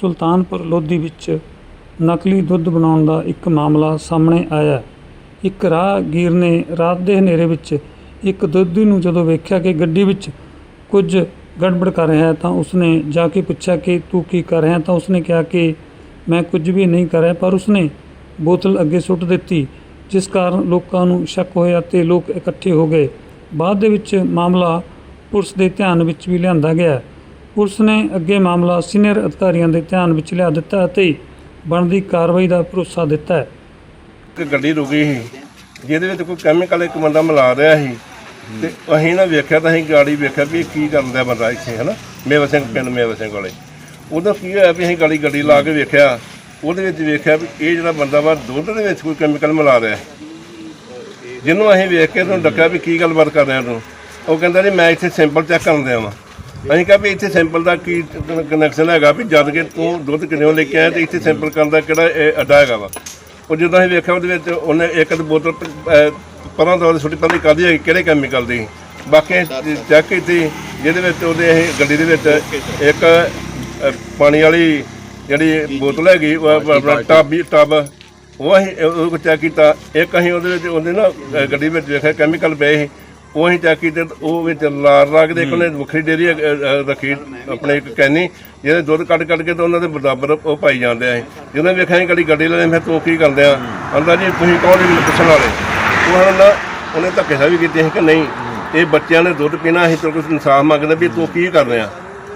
ਸੁਲਤਾਨਪੁਰ ਲੋਧੀ ਵਿੱਚ ਨਕਲੀ ਦੁੱਧ ਬਣਾਉਣ ਦਾ ਇੱਕ ਮਾਮਲਾ ਸਾਹਮਣੇ ਆਇਆ ਇੱਕ ਰਾਹਗੀਰ ਨੇ ਰਾਤ ਦੇ ਹਨੇਰੇ ਵਿੱਚ ਇੱਕ ਦੁੱਧੀ ਨੂੰ ਜਦੋਂ ਵੇਖਿਆ ਕਿ ਗੱਡੀ ਵਿੱਚ ਕੁਝ ਗੜਬੜ ਕਰ ਰਿਹਾ ਹੈ ਤਾਂ ਉਸਨੇ ਜਾ ਕੇ ਪੁੱਛਿਆ ਕਿ ਤੂੰ ਕੀ ਕਰ ਰਿਹਾ ਤਾਂ ਉਸਨੇ ਕਿਹਾ ਕਿ ਮੈਂ ਕੁਝ ਵੀ ਨਹੀਂ ਕਰ ਰਿਹਾ, ਪਰ ਉਸਨੇ ਬੋਤਲ ਅੱਗੇ ਸੁੱਟ ਦਿੱਤੀ, ਜਿਸ ਕਾਰਨ ਲੋਕਾਂ ਨੂੰ ਸ਼ੱਕ ਹੋਇਆ ਤੇ ਲੋਕ ਇਕੱਠੇ ਹੋ ਗਏ। ਬਾਅਦ ਦੇ ਵਿੱਚ ਮਾਮਲਾ ਪੁਲਿਸ ਦੇ ਧਿਆਨ ਵਿੱਚ ਵੀ ਲਿਆਂਦਾ ਗਿਆ। ਪੁਲਿਸ ਨੇ ਅੱਗੇ ਮਾਮਲਾ ਸੀਨੀਅਰ ਅਧਿਕਾਰੀਆਂ ਦੇ ਧਿਆਨ ਵਿੱਚ ਲਿਆ ਦਿੱਤਾ ਅਤੇ ਬਣਦੀ ਕਾਰਵਾਈ ਦਾ ਭਰੋਸਾ ਦਿੱਤਾ ਹੈ। ਇੱਕ ਗੱਡੀ ਰੁਕੀ ਸੀ, ਜਿਹਦੇ ਵਿੱਚ ਕੋਈ ਕੈਮੀਕਲ ਇੱਕ ਬੰਦਾ ਮਿਲਾ ਰਿਹਾ ਸੀ। ਤੇ ਅਸੀਂ ਨਾ ਵੇਖਿਆ ਤਾਂ ਅਸੀਂ ਗਾੜੀ ਵੇਖਿਆ ਵੀ ਇਹ ਕੀ ਕਰਦਾ ਬੰਦਾ ਇੱਥੇ, ਹਨਾ? ਮੇਵਾ ਸਿੰਘ ਪਿੰਡ, ਮੇਵਾ ਸਿੰਘ ਵਾਲੇ। ਉਦੋਂ ਕੀ ਹੋਇਆ ਵੀ ਅਸੀਂ ਗਾੜੀ ਗੱਡੀ ਲਾ ਕੇ ਵੇਖਿਆ। ਉਹਦੇ ਵਿੱਚ ਵੇਖਿਆ ਵੀ ਇਹ ਜਿਹੜਾ ਬੰਦਾ ਵਾ ਦੁੱਧ ਦੇ ਵਿੱਚ ਕੋਈ ਕੈਮੀਕਲ ਮਿਲਾ ਰਿਹਾ। ਜਿਹਨੂੰ ਅਸੀਂ ਵੇਖ ਕੇ ਉਹਨੂੰ ਡੱਕਿਆ ਵੀ ਕੀ ਗੱਲਬਾਤ ਕਰ ਰਿਹਾ ਤੂੰ? ਉਹ ਕਹਿੰਦਾ ਜੀ, ਮੈਂ ਇੱਥੇ ਸੈਂਪਲ ਚੈੱਕ ਕਰਨ ਦਿਆ ਵਾਂ। ਅਸੀਂ ਕਿਹਾ ਵੀ ਇੱਥੇ ਸੈਂਪਲ ਦਾ ਕੀ ਕਨੈਕਸ਼ਨ ਹੈਗਾ ਵੀ ਜਦ ਕਿ ਤੂੰ ਦੁੱਧ ਕਿੰਨੇੋਂ ਲੈ ਕੇ ਆਇਆ ਤੇ ਇੱਥੇ ਸੈਂਪਲ ਕਰਨ ਦਾ ਕਿਹੜਾ ਇਹ ਅੱਡਾ ਹੈਗਾ ਵਾ। ਉਹ ਜਦੋਂ ਅਸੀਂ ਵੇਖਿਆ ਉਹਦੇ ਵਿੱਚ ਉਹਨੇ ਇੱਕ ਅੱਧ ਬੋਤਲ ਅਹ, ਪਰਾਂ ਤੋਂ ਉਹਦੀ ਛੋਟੀ ਪਤਲੀ ਕਾਦੀ ਹੈ ਕਿਹੜੇ ਕੈਮੀਕਲ ਦੀ। ਬਾਕੀ ਚੈੱਕ ਕੀਤੀ ਜਿਹਦੇ ਵਿੱਚ ਉਹਦੇ ਅਸੀਂ ਗੱਡੀ ਦੇ ਵਿੱਚ ਇੱਕ ਅਹ, ਪਾਣੀ ਵਾਲੀ ਜਿਹੜੀ ਬੋਤਲ ਹੈਗੀ ਉਹ ਆਪਣਾ ਟੱਬ ਹੀ ਟੱਬ ਉਹ ਅਸੀਂ ਉਹ ਚੈੱਕ ਕੀਤਾ। ਇੱਕ ਅਸੀਂ ਉਹਦੇ ਵਿੱਚ ਉਹਦੇ ਨਾ ਅਹ, ਗੱਡੀ ਵਿੱਚ ਵੇਖਿਆ ਕੈਮੀਕਲ ਪਏ ਸੀ। ਉਹ ਅਸੀਂ ਚੈੱਕ ਕੀਤੇ ਤੇ ਉਹ ਵਿੱਚ ਲਾਰ ਲਾ ਕੇ ਤੇ ਇੱਕ ਉਹਨੇ ਵੱਖਰੀ ਡੇਰੀ ਰੱਖੀ ਆਪਣੇ ਇੱਕ ਕੈਨੀ ਜਿਹਦੇ ਦੁੱਧ ਕੱਢ ਕੱਢ ਕੇ ਤੇ ਉਹਨਾਂ ਦੇ ਬਰਾਬਰ ਉਹ ਪਾਈ ਜਾਂਦੇ ਆ ਜਦੋਂ ਵੇਖਿਆ ਅਸੀਂ ਗੱਡੀ ਗੱਡੀ ਲੈ ਮੈਂ ਤੂੰ ਕੀ ਕਰਦੇ ਆ? ਅੰਦਾ ਜੀ ਤੁਸੀਂ ਕੌਣ ਜੀ ਪੁੱਛਣ ਵਾਲੇ? ਉਹ ਹੁਣ ਨਾ ਉਹਨੇ ਧੱਕੇ ਵੀ ਕੀਤੀ ਸੀ ਕਿ ਨਹੀਂ ਇਹ ਬੱਚਿਆਂ ਨੇ ਦੁੱਧ ਪੀਣਾ ਅਸੀਂ ਤੇਰੇ ਕੋਲ ਇਨਸਾਫ ਮੰਗਦੇ ਵੀ ਤੂੰ ਕੀ ਕਰ ਰਿਹਾ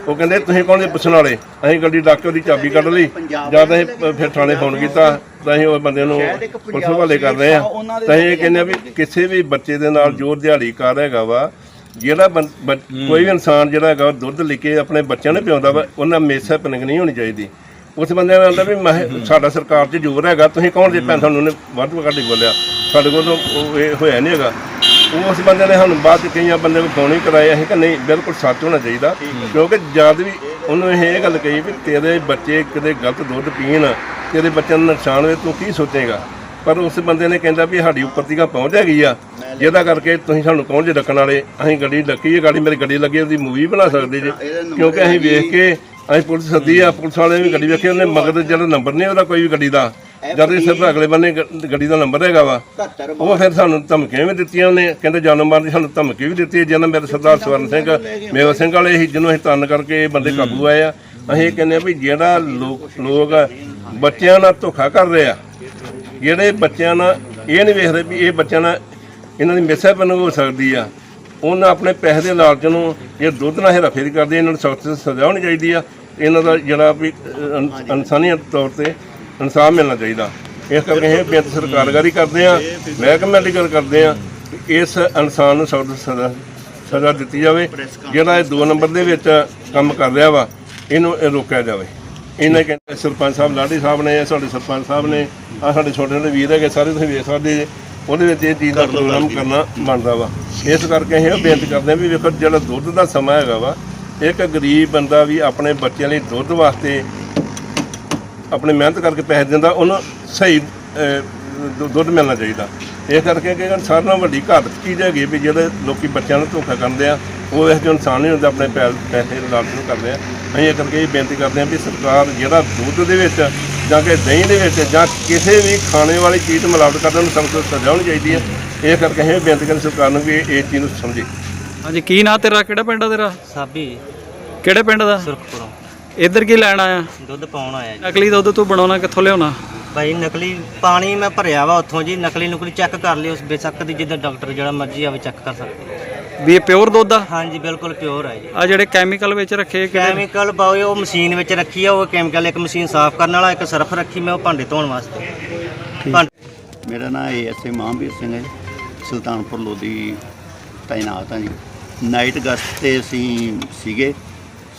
ਉਹ ਕਹਿੰਦੇ ਤੁਸੀਂ ਕੌਣ ਜੀ ਪੁੱਛਣ ਵਾਲੇ? ਅਸੀਂ ਗੱਡੀ ਡੱਕ ਕੇ ਉਹਦੀ ਚਾਬੀ ਕੱਢ ਲਈ। ਜਦ ਅਸੀਂ ਫਿਰ ਥਾਣੇ ਫੋਨ ਕੀਤਾ ਤਾਂ ਅਸੀਂ ਉਹ ਬੰਦੇ ਨੂੰ ਪੁਲਿਸ ਹਵਾਲੇ ਕਰ ਰਹੇ ਆ ਤਾਂ ਅਸੀਂ ਇਹ ਕਹਿੰਦੇ ਆ ਵੀ ਕਿਸੇ ਵੀ ਬੱਚੇ ਦੇ ਨਾਲ ਜੋ ਦਿਹਾੜੀਕਾਰ ਹੈਗਾ ਵਾ ਜਿਹੜਾ ਬੰ- ਬ- ਕੋਈ ਵੀ ਇਨਸਾਨ ਜਿਹੜਾ ਹੈਗਾ ਦੁੱਧ ਲੈ ਕੇ ਆਪਣੇ ਬੱਚਿਆਂ ਨੂੰ ਪਿਆਉਂਦਾ ਵਾ ਉਹਨਾਂ ਮੇਸਾ ਪਨਿੰਗ ਨਹੀਂ ਹੋਣੀ ਚਾਹੀਦੀ। ਉਸ ਬੰਦੇ ਨੇ ਆਂਦਾ ਵੀ ਮੈਂ ਸਾਡਾ ਸਰਕਾਰ 'ਚ ਜ਼ੋਰ ਹੈਗਾ ਤੁਸੀਂ ਕੌਣ ਜੇ? ਭੈਣ ਤੁਹਾਨੂੰ ਉਹਨੇ ਵੱਧ ਘੱਟ ਹੀ ਬੋਲਿਆ। ਸਾਡੇ ਕੋਲ ਇਹ ਹੋਇਆ ਨਹੀਂ ਹੈਗਾ। ਉਸ ਬੰਦੇ ਨੇ ਸਾਨੂੰ ਬਾਅਦ ਚ ਕਈਆਂ ਬੰਦੇ ਨੂੰ ਫੋਨ ਹੀ ਕਰਾਇਆ ਅਸੀਂ ਕਿ ਨਹੀਂ ਬਿਲਕੁਲ ਸੱਚ ਹੋਣਾ ਚਾਹੀਦਾ। ਕਿਉਂਕਿ ਜਦ ਵੀ ਉਹਨੂੰ ਇਹ ਇਹ ਗੱਲ ਕਹੀ ਵੀ ਤੇਰੇ ਬੱਚੇ ਕਿਤੇ ਗਲਤ ਦੁੱਧ ਪੀਣ ਤੇਰੇ ਬੱਚਿਆਂ ਨੂੰ ਨੁਕਸਾਨ ਹੋਵੇ ਤੂੰ ਕੀ ਸੋਚੇਗਾ? ਪਰ ਉਸ ਬੰਦੇ ਨੇ ਕਹਿੰਦਾ ਵੀ ਸਾਡੀ ਉੱਪਰ ਤੀਕਾ ਪਹੁੰਚ ਹੈਗੀ ਆ। ਜਿਹਦਾ ਕਰਕੇ ਤੁਸੀਂ ਸਾਨੂੰ ਕੌਣ ਜੇ ਡੱਕਣ ਵਾਲੇ ਅਸੀਂ ਗੱਡੀ ਡੱਕੀ ਹੈ ਗਾੜੀ ਮੇਰੀ ਗੱਡੀ ਲੱਗੀ ਉਹਦੀ ਮੂਵੀ ਬਣਾ ਸਕਦੇ ਜੇ। ਕਿਉਂਕਿ ਅਸੀਂ ਵੇਖ ਕੇ ਅਸੀਂ ਪੁਲਿਸ ਸੱਦੀ ਆ ਪੁਲਿਸ ਵਾਲੇ ਵੀ ਗੱਡੀ ਵੇਖੀ ਉਹਨੇ ਮਗਰ ਜਿਹੜਾ ਨੰਬਰ ਨਹੀਂ ਉਹਦਾ ਕੋਈ ਵੀ ਗੱਡੀ ਦਾ। ਜਦ ਇਹ ਸਿਰਫ ਅਗਲੇ ਬੰਨੇ ਗ- ਗੱਡੀ ਦਾ ਨੰਬਰ ਹੈਗਾ ਵਾ ਉਹ ਫਿਰ ਸਾਨੂੰ ਧਮਕੀਆਂ ਵੀ ਦਿੱਤੀਆਂ ਉਹਨੇ। ਕਹਿੰਦੇ ਜਾਨੋਂ ਮਾਰਨ ਦੀ ਸਾਨੂੰ ਧਮਕੀ ਵੀ ਦਿੱਤੀ ਜਿਹਨਾਂ ਮੇਰੇ ਸਰਦਾਰ ਸਵਰਨ ਸਿੰਘ ਮੇਵਾ ਸਿੰਘ ਵਾਲੇ ਸੀ ਜਿਹਨੂੰ ਅਸੀਂ ਤੰਨ ਕਰਕੇ ਇਹ ਬੰਦੇ ਕਾਬੂ ਆਏ ਆ। ਅਸੀਂ ਇਹ ਕਹਿੰਦੇ ਆ ਵੀ ਜਿਹੜਾ ਲੋਕ ਲੋਕ ਬੱਚਿਆਂ ਨਾਲ ਧੋਖਾ ਕਰ ਰਹੇ ਆ ਜਿਹੜੇ ਬੱਚਿਆਂ ਨਾਲ ਇਹ ਨਹੀਂ ਵੇਖਦੇ ਵੀ ਇਹ ਬੱਚਿਆਂ ਨਾਲ ਇਹਨਾਂ ਦੀ ਮਿਸਹੈਪਨ ਹੋ ਸਕਦੀ ਆ। ਉਹਨਾਂ ਆਪਣੇ ਪੈਸੇ ਦੇ ਲਾਲਚ ਨੂੰ ਇਹ ਦੁੱਧ ਨਾਲ ਹੇਰਾਫੇਰੀ ਕਰਦੇ ਇਹਨਾਂ ਨੂੰ ਸਖਤ ਸਜ਼ਾ ਹੋਣੀ ਚਾਹੀਦੀ ਆ। ਇਹਨਾਂ ਦਾ ਜਿਹੜਾ ਵੀ ਅਹ, ਇਨ- ਇਨਸਾਨੀਅਤ ਤੌਰ ਤੇ ਇਨਸਾਫ ਮਿਲਣਾ ਚਾਹੀਦਾ। ਇਸ ਕਰਕੇ ਇਹ ਬੇਨਤੀ ਸਰਕਾਰਗਾਰੀ ਕਰਦੇ ਆ ਮਹਿਕਮੇ ਦੀ ਗੱਲ ਕਰਦੇ ਆ ਇਸ ਇਨਸਾਨ ਨੂੰ ਸਖਤ ਸਜ਼ਾ ਸਜ਼ਾ ਦਿੱਤੀ ਜਾਵੇ ਜਿਹੜਾ ਇਹ ਦੋ ਨੰਬਰ ਦੇ ਵਿੱਚ ਕੰਮ ਕਰ ਰਿਹਾ ਵਾ ਇਹਨੂੰ ਇਹ ਰੋਕਿਆ ਜਾਵੇ। ਇਹਨਾਂ ਕਹਿੰਦੇ ਸਰਪੰਚ ਸਾਹਿਬ ਲਾਡੀ ਸਾਹਿਬ ਨੇ ਸਾਡੇ ਸਰਪੰਚ ਸਾਹਿਬ ਨੇ ਆ ਸਾਡੇ ਛੋਟੇ ਛੋਟੇ ਵੀਰ ਹੈਗੇ ਸਾਰੇ ਤੁਸੀਂ ਵੇਖ ਸਕਦੇ ਜੇ ਉਹਦੇ ਵਿੱਚ ਇਹ ਚੀਜ਼ ਦਾ ਪ੍ਰੋਗਰਾਮ ਕਰਨਾ ਬਣਦਾ ਵਾ। ਇਸ ਕਰਕੇ ਅਸੀਂ ਇਹ ਬੇਨਤੀ ਕਰਦੇ ਹਾਂ ਵੀ ਵੇਖੋ ਜਿਹੜਾ ਦੁੱਧ ਦਾ ਸਮਾਂ ਹੈਗਾ ਵਾ ਇੱਕ ਗਰੀਬ ਬੰਦਾ ਵੀ ਆਪਣੇ ਬੱਚਿਆਂ ਲਈ ਦੁੱਧ ਵਾਸਤੇ ਆਪਣੇ ਮਿਹਨਤ ਕਰਕੇ ਪੈਸੇ ਦਿੰਦਾ ਉਹਨੂੰ ਸਹੀ ਦੁ- ਦੁੱਧ ਮਿਲਣਾ ਚਾਹੀਦਾ। ਇਹ ਕਰਕੇ ਕਿ ਸਾਰਿਆਂ ਨਾਲੋਂ ਵੱਡੀ ਘਾਤ ਚੀਜ਼ ਹੈਗੀ ਵੀ ਜਿਹੜੇ ਲੋਕੀ ਬੱਚਿਆਂ ਨੂੰ ਧੋਖਾ ਕਰਦੇ ਆ ਉਹ ਇਸ ਜੋ ਇਨਸਾਨ ਨਹੀਂ ਹੁੰਦਾ ਆਪਣੇ ਪੈ- ਪੈਸੇ ਲਾਲਚ ਨੂੰ ਕਰਦੇ ਆ। ਅਸੀਂ ਇਹ ਕਰਕੇ ਇਹ ਬੇਨਤੀ ਕਰਦੇ ਹਾਂ ਵੀ ਸਰਕਾਰ ਜਿਹੜਾ ਦੁੱਧ ਦੇ ਵਿੱਚ ਜਾਂ ਕਿ ਦਹੀਂ ਦੇ ਵਿੱਚ ਜਾਂ ਕਿਸੇ ਵੀ ਖਾਣੇ ਵਾਲੀ ਚੀਜ਼ ਮਿਲਾਵਟ ਕਰਨ ਨੂੰ ਸਖਤ ਸਜ਼ਾ ਹੋਣੀ ਚਾਹੀਦੀ ਹੈ ਇਹ ਕਰਕੇ ਅਸੀਂ ਇਹ ਬੇਨਤੀ ਕਰਦੇ ਸਰਕਾਰ ਨੂੰ ਵੀ ਇਹ ਇਹ ਚੀਜ਼ ਨੂੰ ਸਮਝੇ। ਹਾਂਜੀ ਕੀ ਨਾਂ ਤੇਰਾ? ਕਿਹੜਾ ਪਿੰਡ ਆ ਤੇਰਾ? ਸਾਬੀ। ਕਿਹੜੇ ਪਿੰਡ ਦਾ? ਸੁਰਖਪੁਰੋਂ। ਇੱਧਰ ਕੀ ਲੈਣ ਆਇਆ? ਦੁੱਧ ਪਾਉਣ ਆਇਆ ਜੀ। ਨਕਲੀ ਦੁੱਧ ਤੂੰ ਬਣਾਉਣਾ ਕਿੱਥੋਂ ਲਿਆਉਣਾ? ਭਾਈ ਨਕਲੀ ਪਾਣੀ ਮੈਂ ਭਰਿਆ ਵਾ ਉੱਥੋਂ ਜੀ। ਨਕਲੀ ਨੁਕਲੀ ਚੈੱਕ ਕਰ ਲਿਓ ਉਸ ਬੇਸ਼ੱਕ ਦੀ ਜਿੱਦਾਂ ਡਾਕਟਰ ਜਿਹੜਾ ਮਰਜ਼ੀ ਆਵੇ ਚੈੱਕ ਕਰ ਸਕਦੇ। ਵੀ ਇਹ ਪਿਓਰ ਦੁੱਧ ਆ? ਹਾਂਜੀ ਬਿਲਕੁਲ ਪਿਓਰ ਹੈ ਜੀ। ਆ ਜਿਹੜੇ ਕੈਮੀਕਲ ਵਿੱਚ ਰੱਖੇ ਕਿਹੜੇ? ਕੈਮੀਕਲ ਪਾਓ ਉਹ ਮਸ਼ੀਨ ਵਿੱਚ ਰੱਖੀ ਆ ਉਹ ਕੈਮੀਕਲ ਇੱਕ ਮਸ਼ੀਨ ਸਾਫ਼ ਕਰਨ ਵਾਲਾ ਇੱਕ ਸਰਫ ਰੱਖੀ ਮੈਂ ਉਹ ਭਾਂਡੇ ਧੋਣ ਵਾਸਤੇ। ਭਾਂਡੇ ਮੇਰਾ ਨਾਮ ਏਐਸਏ ਮਹਾਂਵੀਰ ਸਿੰਘ ਹੈ ਜੀ। ਸੁਲਤਾਨਪੁਰ ਲੋਧੀ ਤਾਇਨਾਤ ਹਾਂ ਜੀ। ਨਾਈਟ ਗਸਤ ਤੇ ਅਸੀਂ ਸੀਗੇ।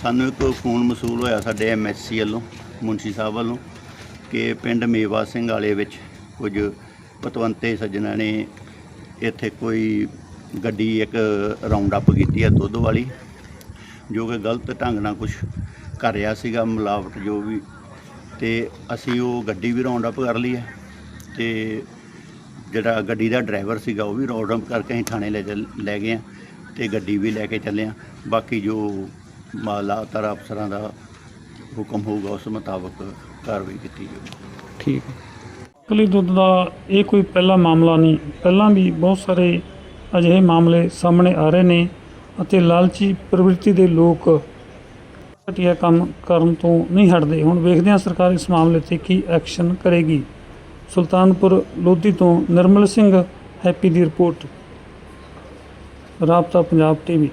ਸਾਨੂੰ ਇੱਕ ਫੋਨ ਮਸੂਲ ਹੋਇਆ ਸਾਡੇ ਐਮਐਸਸੀ ਵੱਲੋਂ ਮੁੰਸ਼ੀ ਸਾਹਿਬ ਵੱਲੋਂ, ਕਿ ਪਿੰਡ ਮੇਵਾ ਸਿੰਘ ਵਾਲੇ ਵਿੱਚ ਕੁਝ ਪਤਵੰਤੇ ਸੱਜਣਾ ਨੇ ਇੱਥੇ ਕੋਈ ਗੱਡੀ ਇੱਕ ਰਾਉਂਡ ਅਪ ਕੀਤੀ ਹੈ ਦੁੱਧ ਵਾਲੀ, ਜੋ ਕਿ ਗਲਤ ਢੰਗ ਨਾਲ ਕੁਝ ਕਰ ਰਿਹਾ ਸੀਗਾ, ਮਿਲਾਵਟ ਜੋ ਵੀ, ਤੇ ਅਸੀਂ ਉਹ ਗੱਡੀ ਵੀ ਰਾਉਂਡ ਅਪ ਕਰ ਲਈ ਹੈ, ਤੇ ਜਿਹੜਾ ਗੱਡੀ ਦਾ ਡਰਾਈਵਰ ਸੀਗਾ ਉਹ ਵੀ ਰਾਉਂਡ ਅਪ ਕਰਕੇ ਅਸੀਂ ਥਾਣੇ ਲੈ ਚੱਲ- ਲੈ ਗਏ ਆ ਤੇ ਗੱਡੀ ਵੀ ਲੈ ਕੇ ਚੱਲੇ ਆ ਬਾਕੀ ਜੋ ਮਾਲਾਤਰ ਅਫਸਰਾਂ ਦਾ ਹੁਕਮ ਹੋਊਗਾ, ਉਸ ਮੁਤਾਬਕ ਕਾਰਵਾਈ ਕੀਤੀ ਜਾਊਗੀ। ਠੀਕ ਹੈ। ਨਕਲੀ ਦੁੱਧ ਦਾ ਇਹ ਕੋਈ ਪਹਿਲਾ ਮਾਮਲਾ ਨਹੀਂ। ਪਹਿਲਾਂ ਵੀ ਬਹੁਤ ਸਾਰੇ ਅਜਿਹੇ ਮਾਮਲੇ ਸਾਹਮਣੇ ਆ ਰਹੇ ਨੇ ਅਤੇ ਲਾਲਚੀ ਪ੍ਰਵਿਰਤੀ ਦੇ ਲੋਕ ਘਟੀਆ ਕੰਮ ਕਰਨ ਤੋਂ ਨਹੀਂ ਹਟਦੇ। ਹੁਣ ਵੇਖਦੇ ਹਾਂ ਸਰਕਾਰ ਇਸ ਮਾਮਲੇ ਤੇ ਕੀ ਐਕਸ਼ਨ ਕਰੇਗੀ। ਸੁਲਤਾਨਪੁਰ ਲੋਧੀ ਤੋਂ ਨਿਰਮਲ ਸਿੰਘ ਹੈਪੀ ਦੀ ਰਿਪੋਰਟ। ਰਾਬਤਾ ਪੰਜਾਬ ਟੀਵੀ।